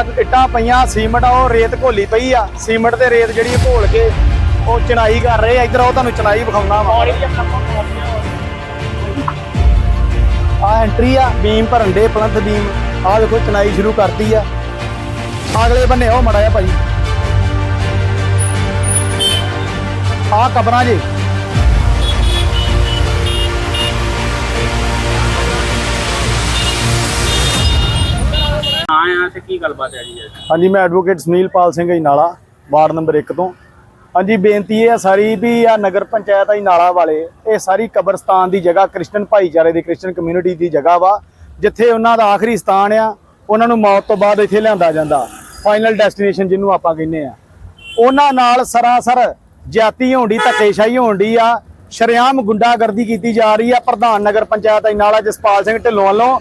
ਆ ਇੱਟਾਂ ਪਈਆਂ, ਸੀਮਟ ਆ, ਉਹ ਰੇਤ ਘੋਲੀ ਪਈ ਆ। ਸੀਮਟ ਤੇ ਰੇਤ ਜਿਹੜੀ ਘੋਲ ਕੇ ਉਹ ਚਣਾਈ ਕਰ ਰਹੇ ਆ। ਇੱਧਰ ਉਹ ਤੁਹਾਨੂੰ ਚਣਾਈ ਵਿਖਾਉਣਾ ਵਾ। ਆ ਐਂਟਰੀ ਆ, ਬੀਮ ਭਰਨ ਦੇ, ਪਲੰਥ ਬੀਮ। ਆ ਦੇਖੋ, ਚਣਾਈ ਸ਼ੁਰੂ ਕਰਤੀ ਆ। ਅਗਲੇ ਬੰਨੇ ਉਹ ਮੜਾ ਆ ਭਾਈ। ਆ ਕਬਰਾਂ ਜੀ। ਕੀ ਗੱਲਬਾਤ ਹੈ ਜੀ ਹਾਂਜੀ, ਮੈਂ ਐਡਵੋਕੇਟ ਸੁਨੀਲ ਪਾਲ ਸਿੰਘ ਨਾਲਾ ਵਾਰਡ ਨੰਬਰ 1 ਤੋਂ। ਹਾਂਜੀ, ਬੇਨਤੀ ਇਹ ਆ ਸਾਰੀ ਵੀ ਆ ਨਗਰ ਪੰਚਾਇਤ ਆ ਨਾਲਾ ਵਾਲੇ, ਇਹ ਸਾਰੀ ਕਬਰਸਤਾਨ ਦੀ ਜਗ੍ਹਾ, ਕ੍ਰਿਸਚਨ ਭਾਈਚਾਰੇ ਦੀ, ਕ੍ਰਿਸਚਨ ਕਮਿਊਨਿਟੀ ਦੀ ਜਗ੍ਹਾ ਵਾ। ਜਿੱਥੇ ਉਹਨਾਂ ਦਾ ਆਖਰੀ ਸਥਾਨ ਆ, ਉਹਨਾਂ ਨੂੰ ਮੌਤ ਤੋਂ ਬਾਅਦ ਇੱਥੇ ਲਿਆਂਦਾ ਜਾਂਦਾ। ਫਾਈਨਲ ਡੈਸਟੀਨੇਸ਼ਨ ਜਿਹਨੂੰ ਆਪਾਂ ਕਹਿੰਦੇ ਆ। ਉਹਨਾਂ ਨਾਲ ਸਰਾਸਰ ਜਾਤੀ ਹੋਣ ਦੀ, ਧੱਕੇਸ਼ਾਹੀ ਹੋਣ ਦੀ ਆ, ਸ਼ਰੇਆਮ ਗੁੰਡਾਗਰਦੀ ਕੀਤੀ ਜਾ ਰਹੀ ਆ ਪ੍ਰਧਾਨ ਨਗਰ ਪੰਚਾਇਤ ਨਾਲਾ ਜਸਪਾਲ ਸਿੰਘ ਢਿੱਲੋਂ ਵੱਲੋਂ।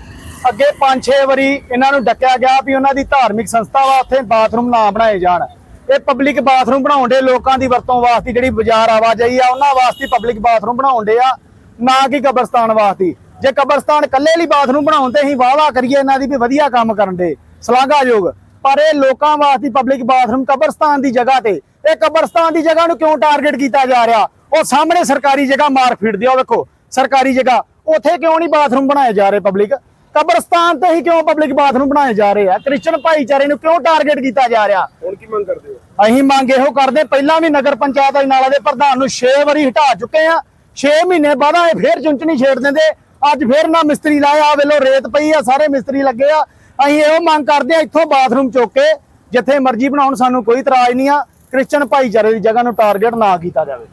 ਅੱਗੇ 5-6 ਵਾਰੀ ਇਹਨਾਂ ਨੂੰ ਡੱਕਿਆ ਗਿਆ ਵੀ ਉਹਨਾਂ ਦੀ ਧਾਰਮਿਕ ਸੰਸਥਾ ਵਾ, ਉੱਥੇ ਬਾਥਰੂਮ ਨਾ ਬਣਾਏ ਜਾਣ। ਇਹ ਪਬਲਿਕ ਬਾਥਰੂਮ ਬਣਾਉਣ ਦੇ ਲੋਕਾਂ ਦੀ ਵਰਤੋਂ ਵਾਸਤੇ ਜਿਹੜੀ ਬਾਜ਼ਾਰ ਆਵਾਜਾਈ ਆ, ਉਹਨਾਂ ਵਾਸਤੇ ਪਬਲਿਕ ਬਾਥਰੂਮ ਬਣਾਉਣ ਦੇ ਆ, ਨਾ ਕਿ ਕਬਰਸਤਾਨ ਵਾਸਤੇ। ਜੇ ਕਬਰਸਤਾਨ ਇਕੱਲੇ ਲਈ ਬਾਥਰੂਮ ਬਣਾਉਣ ਤੇ ਅਸੀਂ ਵਾਅਦਾ ਕਰੀਏ ਇਹਨਾਂ ਦੀ ਵੀ ਵਧੀਆ ਕੰਮ ਕਰਨ ਦੇ ਸ਼ਲਾਘਾਯੋਗ ਪਰ ਇਹ ਲੋਕਾਂ ਵਾਸਤੇ ਪਬਲਿਕ ਬਾਥਰੂਮ ਕਬਰਸਤਾਨ ਦੀ ਜਗ੍ਹਾ ਤੇ, ਇਹ ਕਬਰਸਤਾਨ ਦੀ ਜਗ੍ਹਾ ਨੂੰ ਕਿਉਂ ਟਾਰਗੇਟ ਕੀਤਾ ਜਾ ਰਿਹਾ? ਉਹ ਸਾਹਮਣੇ ਸਰਕਾਰੀ ਜਗ੍ਹਾ ਮਾਰ ਫੀਟ ਦਿਓ ਵੇਖੋ। ਸਰਕਾਰੀ ਜਗ੍ਹਾ, ਉੱਥੇ ਕਿਉਂ ਨਹੀਂ ਬਾਥਰੂਮ ਬਣਾਏ ਜਾ ਰਹੇ ਪਬਲਿਕ ਕਬਰਸਤਾਨ ਤੇ ਹੀ ਕਿਉਂ ਪਬਲਿਕ ਬਾਥਰੂਮ ਬਣਾਏ ਜਾ ਰਹੇ ਆ? ਕ੍ਰਿਸਚਨ ਭਾਈਚਾਰੇ ਨੂੰ ਕਿਉਂ ਟਾਰਗੇਟ ਕੀਤਾ ਜਾ ਰਿਹਾ? ਹੁਣ ਕੀ ਮੰਗ ਕਰਦੇ ਹੋ? ਅਸੀਂ ਮੰਗ ਇਹੋ ਕਰਦੇ ਪਹਿਲਾਂ ਵੀ ਨਗਰ ਪੰਚਾਇਤ ਨਾਲਾ ਦੇ ਪ੍ਰਧਾਨ ਨੂੰ 6 ਵਾਰੀ ਹਟਾ ਚੁੱਕੇ ਆ। 6 ਮਹੀਨੇ ਬਾਅਦ ਇਹ ਫੇਰ ਚੁੰਚਣੀ ਛੇੜ ਦਿੰਦੇ। ਅੱਜ ਫੇਰ ਨਾ ਮਿਸਤਰੀ ਲਾਇਆ ਵੇਲੋ ਰੇਤ ਪਈ ਆ ਸਾਰੇ ਮਿਸਤਰੀ ਲੱਗੇ ਆ। ਅਸੀਂ ਇਹੋ ਮੰਗ ਕਰਦੇ ਆ ਇੱਥੋਂ ਬਾਥਰੂਮ ਚੁੱਕ ਕੇ ਜਿੱਥੇ ਮਰਜ਼ੀ ਬਣਾਉਣ ਸਾਨੂੰ ਕੋਈ ਇਤਰਾਜ਼ ਨਹੀਂ ਆ। ਕ੍ਰਿਸਚਨ ਭਾਈਚਾਰੇ ਦੀ ਜਗ੍ਹਾ ਨੂੰ ਟਾਰਗੇਟ ਨਾ ਕੀਤਾ ਜਾਵੇ।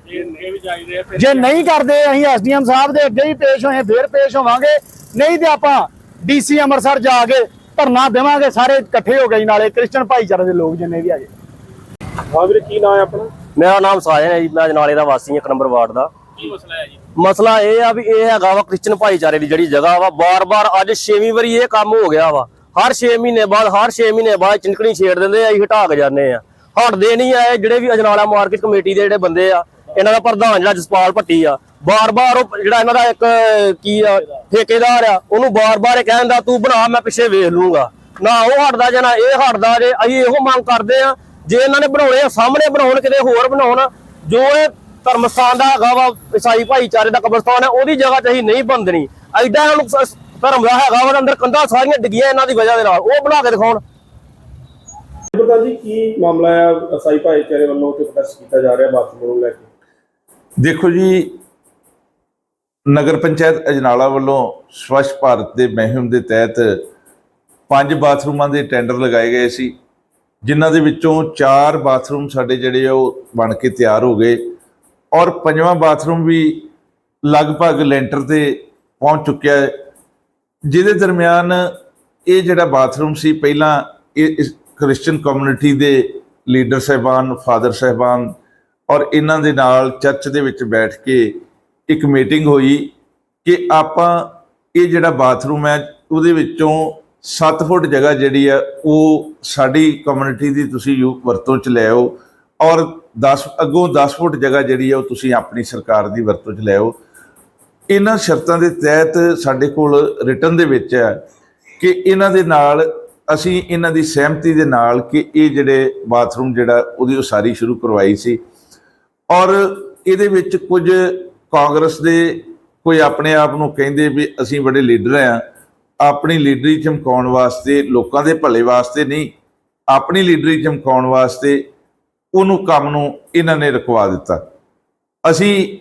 ਆ ਜੇ ਨਹੀਂ ਕਰਦੇ ਅਸੀਂ ਐਸਡੀਐਮ ਸਾਹਿਬ ਦੇ ਅੱਗੇ ਹੀ ਪੇਸ਼ ਹੋਏ ਫੇਰ ਪੇਸ਼ ਹੋਵਾਂਗੇ। ਨਹੀਂ ਤੇ ਆਪਾਂ ਡੀਸੀ ਅੰਮ੍ਰਿਤਸਰ ਜਾ ਕੇ ਧਰਨਾ ਦੇਵਾਂਗੇ ਸਾਰੇ ਇਕੱਠੇ ਹੋ ਗਏ ਨਾਲੇ ਕ੍ਰਿਸਚਨ ਭਾਈਚਾਰੇ ਦੇ ਲੋਕ ਜਿੰਨੇ ਵੀ ਹੈਗੇ ਹਾਂ ਵੀਰੇ ਕੀ ਨਾਮ ਹੈ ਆਪਣਾ? ਮੇਰਾ ਨਾਮ ਸਾਜਨ ਹੈ ਜੀ ਮੈਂ ਜਨਾਲੇ ਦਾ ਵਾਸੀ ਹਾਂ ਇੱਕ ਨੰਬਰ ਵਾਰਡ ਦਾ। ਕੀ ਮਸਲਾ ਹੈ ਜੀ? ਮਸਲਾ ਇਹ ਆ ਵੀ ਇਹ ਹੈਗਾ ਵਾ ਕ੍ਰਿਸਚਨ ਭਾਈਚਾਰੇ ਦੀ ਜਿਹੜੀ ਜਗ੍ਹਾ ਵਾ ਬਾਰ-ਬਾਰ ਅੱਜ 6ਵੀਂ ਵਾਰੀ ਇਹ ਕੰਮ ਹੋ ਗਿਆ ਵਾ। ਹਰ 6 ਮਹੀਨੇ ਬਾਅਦ ਹਰ 6 ਮਹੀਨੇ ਬਾਅਦ ਚਿੰਕਣੀ ਛੇੜ ਦਿੰਦੇ ਆ ਅਸੀਂ ਹਟਾ ਕੇ ਜਾਂਦੇ ਆ। ਹਟਦੇ ਨਹੀਂ ਆਏ ਜਿਹੜੇ ਵੀ ਅਜਨਾਲਾ ਮਾਰਕੀਟ ਕਮੇਟੀ ਦੇ ਜਿਹੜੇ ਬੰਦੇ ਆ ਇਹਨਾਂ ਦਾ ਪ੍ਰਧਾਨ ਜਿਹੜਾ ਜਸਪਾਲ ਭੱਟੀ ਆ ਬਾਰ-ਬਾਰ ਉਹ ਜਿਹੜਾ ਇਹਨਾਂ ਦਾ ਇੱਕ ਕੀ ਆ ਠੇਕੇਦਾਰ ਆ ਉਹਨੂੰ ਬਾਰ-ਬਾਰ ਇਹ ਕਹਿੰਦਾ ਤੂੰ ਬਣਾ ਮੈਂ ਪਿੱਛੇ ਵੇਖ ਲੂੰਗਾ। ਨਾ ਉਹ ਹਟਦਾ ਜੇ ਨਾ ਇਹ ਹਟਦਾ ਜੇ ਅਸੀਂ ਇਹੋ ਮੰਗ ਕਰਦੇ ਆ ਜੇ ਇਹਨਾਂ ਨੇ ਬਣਾਉਣੇ ਆ ਸਾਹਮਣੇ ਬਣਾਉਣ ਕਿਤੇ ਹੋਰ ਬਣਾਉਣ ਜੋ ਇਹ ਧਰਮਸਥਾਨ ਦਾ ਹੈਗਾ ਵਾ ਈਸਾਈ ਭਾਈਚਾਰੇ ਦਾ ਕਬਰਸਤਾਨ ਹੈ ਉਹਦੀ ਜਗ੍ਹਾ ਤੇ ਅਸੀਂ ਨਹੀਂ ਬੰਦਣੀ। ਐਡਾ ਇਹਨਾਂ ਨੂੰ ਧਰਮ ਦਾ ਹੈਗਾ ਵਾ ਅੰਦਰ ਕੰਧਾਂ ਸਾਰੀਆਂ ਡਿੱਗੀਆਂ ਇਹਨਾਂ ਦੀ ਵਜ੍ਹਾ ਦੇ ਨਾਲ। ਉਹ ਬਣਾ ਕੇ ਦਿਖਾਉਣ। ਪ੍ਰਧਾਨ ਜੀ ਕੀ ਮਾਮਲਾ ਹੈ ਅਸਾਈ ਭਾਈਚਾਰੇ ਵੱਲੋਂ ਪ੍ਰਦਰਸ਼ਨ ਕੀਤਾ ਜਾ ਰਿਹਾ ਬਾਥਰੂਮ ਨੂੰ ਲੈ ਕੇ? ਦੇਖੋ ਜੀ ਨਗਰ ਪੰਚਾਇਤ ਅਜਨਾਲਾ ਵੱਲੋਂ ਸਵੱਛ ਭਾਰਤ ਦੇ ਮੁਹਿੰਮ ਦੇ ਤਹਿਤ ਪੰਜ ਬਾਥਰੂਮਾਂ ਦੇ ਟੈਂਡਰ ਲਗਾਏ ਗਏ ਸੀ, ਜਿਨ੍ਹਾਂ ਦੇ ਵਿੱਚੋਂ ਚਾਰ ਬਾਥਰੂਮ ਸਾਡੇ ਜਿਹੜੇ ਆ ਉਹ ਬਣ ਕੇ ਤਿਆਰ ਹੋ ਗਏ ਔਰ ਪੰਜਵਾਂ ਬਾਥਰੂਮ ਵੀ ਲਗਭਗ ਲੈਂਟਰ ਤੇ ਪਹੁੰਚ ਚੁੱਕਿਆ ਹੈ, ਜਿਹਦੇ ਦਰਮਿਆਨ ਇਹ ਜਿਹੜਾ ਬਾਥਰੂਮ ਸੀ, ਪਹਿਲਾਂ ਇਹ ਇਸ ਕ੍ਰਿਸਚੀਅਨ ਕਮਿਊਨਿਟੀ ਦੇ ਲੀਡਰ ਸਹਿਬਾਨ, ਫਾਦਰ ਸਹਿਬਾਨ ਔਰ ਇਹਨਾਂ ਦੇ ਨਾਲ ਚਰਚ ਦੇ ਵਿੱਚ ਬੈਠ ਕੇ ਇੱਕ ਮੀਟਿੰਗ ਹੋਈ ਕਿ ਆਪਾਂ ਇਹ ਜਿਹੜਾ ਬਾਥਰੂਮ ਹੈ, ਉਹਦੇ ਵਿੱਚੋਂ 7 ਫੁੱਟ ਜਗ੍ਹਾ ਜਿਹੜੀ ਹੈ, ਉਹ ਸਾਡੀ ਕਮਿਊਨਿਟੀ ਦੀ ਤੁਸੀਂ ਯੂ ਵਰਤੋਂ ਚ ਲੈ ਆਓ ਔਰ 10 ਅੱਗੋਂ 10 ਫੁੱਟ ਜਗ੍ਹਾ ਜਿਹੜੀ ਹੈ, ਉਹ ਤੁਸੀਂ ਆਪਣੀ ਸਰਕਾਰ ਦੀ ਵਰਤੋਂ ਚ ਲੈ ਆਓ। ਇਹਨਾਂ ਸ਼ਰਤਾਂ ਦੇ ਤਹਿਤ ਸਾਡੇ ਕੋਲ ਰਿਟਰਨ ਦੇ ਵਿੱਚ ਹੈ ਕਿ ਇਹਨਾਂ ਦੇ ਨਾਲ, ਅਸੀਂ ਇਹਨਾਂ ਦੀ ਸਹਿਮਤੀ ਦੇ ਨਾਲ ਕਿ ਇਹ ਜਿਹੜੇ ਬਾਥਰੂਮ ਜਿਹੜਾ, ਉਹਦੀ ਉਸਾਰੀ ਸ਼ੁਰੂ ਕਰਵਾਈ ਸੀ। ਔਰ ਇਹਦੇ ਵਿੱਚ ਕੁਝ ਕਾਂਗਰਸ ਦੇ ਕੋਈ ਆਪਣੇ ਆਪ ਨੂੰ ਕਹਿੰਦੇ ਵੀ ਅਸੀਂ ਬੜੇ ਲੀਡਰ ਆ ਆਪਣੀ ਲੀਡਰੀ ਚਮਕਾਉਣ ਵਾਸਤੇ ਲੋਕਾਂ ਦੇ ਭਲੇ ਵਾਸਤੇ ਨਹੀਂ, ਆਪਣੀ ਲੀਡਰੀ ਚਮਕਾਉਣ ਵਾਸਤੇ ਉਹਨੂੰ ਕੰਮ ਨੂੰ ਇਹਨਾਂ ਨੇ ਰੁਕਵਾ ਦਿੱਤਾ। ਅਸੀਂ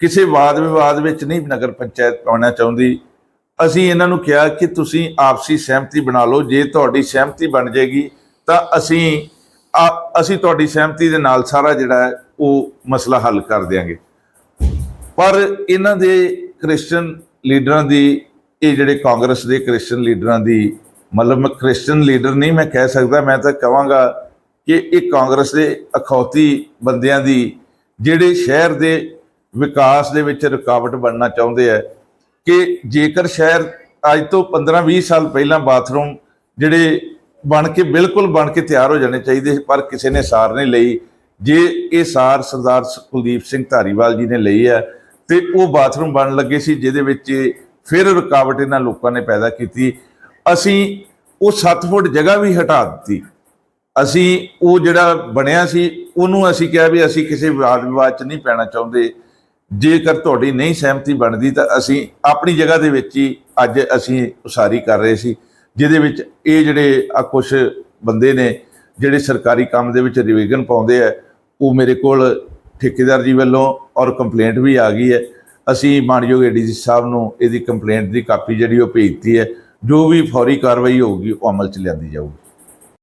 ਕਿਸੇ ਵਾਦ ਵਿਵਾਦ ਵਿੱਚ ਨਹੀਂ ਨਗਰ ਪੰਚਾਇਤ ਪਾਉਣਾ ਚਾਹੁੰਦੀ। ਅਸੀਂ ਇਹਨਾਂ ਨੂੰ ਕਿਹਾ ਕਿ ਤੁਸੀਂ ਆਪਸੀ ਸਹਿਮਤੀ ਬਣਾ ਲਓ, ਜੇ ਤੁਹਾਡੀ ਸਹਿਮਤੀ ਬਣ ਜਾਏਗੀ ਤਾਂ ਅਸੀਂ ਅਸੀਂ ਤੁਹਾਡੀ ਸਹਿਮਤੀ ਦੇ ਨਾਲ ਸਾਰਾ ਜਿਹੜਾ ਹੈ, ਉਹ ਮਸਲਾ ਹੱਲ ਕਰ ਦਿਆਂਗੇ। ਪਰ ਇਹਨਾਂ ਦੇ ਕ੍ਰਿਸਚੀਅਨ ਲੀਡਰਾਂ ਦੀ ਇਹ ਜਿਹੜੇ ਕਾਂਗਰਸ ਦੇ ਕ੍ਰਿਸਚੀਅਨ ਲੀਡਰਾਂ ਦੀ ਮਤਲਬ ਮੈਂ ਕ੍ਰਿਸਚੀਅਨ ਲੀਡਰ ਨਹੀਂ ਮੈਂ ਕਹਿ ਸਕਦਾ ਮੈਂ ਤਾਂ ਕਹਾਂਗਾ ਕਿ ਇਹ ਕਾਂਗਰਸ ਦੇ ਅਖੌਤੀ ਬੰਦਿਆਂ ਦੀ ਜਿਹੜੇ ਸ਼ਹਿਰ ਦੇ ਵਿਕਾਸ ਦੇ ਵਿੱਚ ਰੁਕਾਵਟ ਬਣਨਾ ਚਾਹੁੰਦੇ ਆ ਕਿ ਜੇਕਰ ਸ਼ਹਿਰ ਅੱਜ ਤੋਂ 15-20 ਸਾਲ ਪਹਿਲਾਂ ਬਾਥਰੂਮ ਜਿਹੜੇ ਬਣ ਕੇ ਬਿਲਕੁਲ ਬਣ ਕੇ ਤਿਆਰ ਹੋ ਜਾਣੇ ਚਾਹੀਦੇ ਸੀ, ਪਰ ਕਿਸੇ ਨੇ ਸਾਰ ਨਹੀਂ ਲਈ। ਜੇ ਇਹ ਸਾਰ ਸਰਦਾਰ ਕੁਲਦੀਪ ਸਿੰਘ ਧਾਰੀਵਾਲ ਜੀ ਨੇ ਲਈ ਹੈ ਤੇ ਉਹ ਬਾਥਰੂਮ ਬਣ ਲੱਗੇ ਸੀ, ਜਿਹਦੇ ਵਿੱਚ ਫਿਰ ਰੁਕਾਵਟ ਇਹਨਾਂ ਲੋਕਾਂ ਨੇ ਪੈਦਾ ਕੀਤੀ। ਅਸੀਂ ਉਹ 7 ਫੁੱਟ ਜਗ੍ਹਾ ਵੀ ਹਟਾ ਦਿੱਤੀ। ਅਸੀਂ ਉਹ ਜਿਹੜਾ ਬਣਿਆ ਸੀ, ਉਹਨੂੰ ਅਸੀਂ ਕਿਹਾ ਵੀ ਅਸੀਂ ਕਿਸੇ ਵਿਵਾਦ ਵਿਵਾਦ 'ਚ ਨਹੀਂ ਪੈਣਾ ਚਾਹੁੰਦੇ। ਜੇਕਰ ਤੁਹਾਡੀ ਨਹੀਂ ਸਹਿਮਤੀ ਬਣਦੀ ਤਾਂ ਅਸੀਂ ਆਪਣੀ ਜਗ੍ਹਾ ਦੇ ਵਿੱਚ ਹੀ ਅੱਜ ਅਸੀਂ ਉਸਾਰੀ ਕਰ ਰਹੇ ਸੀ, ਜਿਹਦੇ ਵਿੱਚ ਇਹ ਜਿਹੜੇ ਆ ਕੁਝ ਬੰਦੇ ਨੇ, ਜਿਹੜੇ ਸਰਕਾਰੀ ਕੰਮ ਦੇ ਵਿੱਚ ਰਿਵੀਜ਼ਨ ਪਾਉਂਦੇ ਆ, ਉਹ ਮੇਰੇ ਕੋਲ ਠੇਕੇਦਾਰ ਜੀ ਵੱਲੋਂ ਔਰ ਕੰਪਲੇਂਟ ਵੀ ਆ ਗਈ ਹੈ। ਅਸੀਂ ਮਾਨਯੋਗ ਏਡੀਸੀ ਸਾਹਿਬ ਨੂੰ ਇਹਦੀ ਕੰਪਲੇਂਟ ਦੀ ਕਾਪੀ ਜਿਹੜੀ ਉਹ ਭੇਜਤੀ ਹੈ। ਜੋ ਵੀ ਫੌਰੀ ਕਾਰਵਾਈ ਹੋਊਗੀ, ਉਹ ਅਮਲ ਚ ਲਿਆਂਦੀ ਜਾਊਗੀ।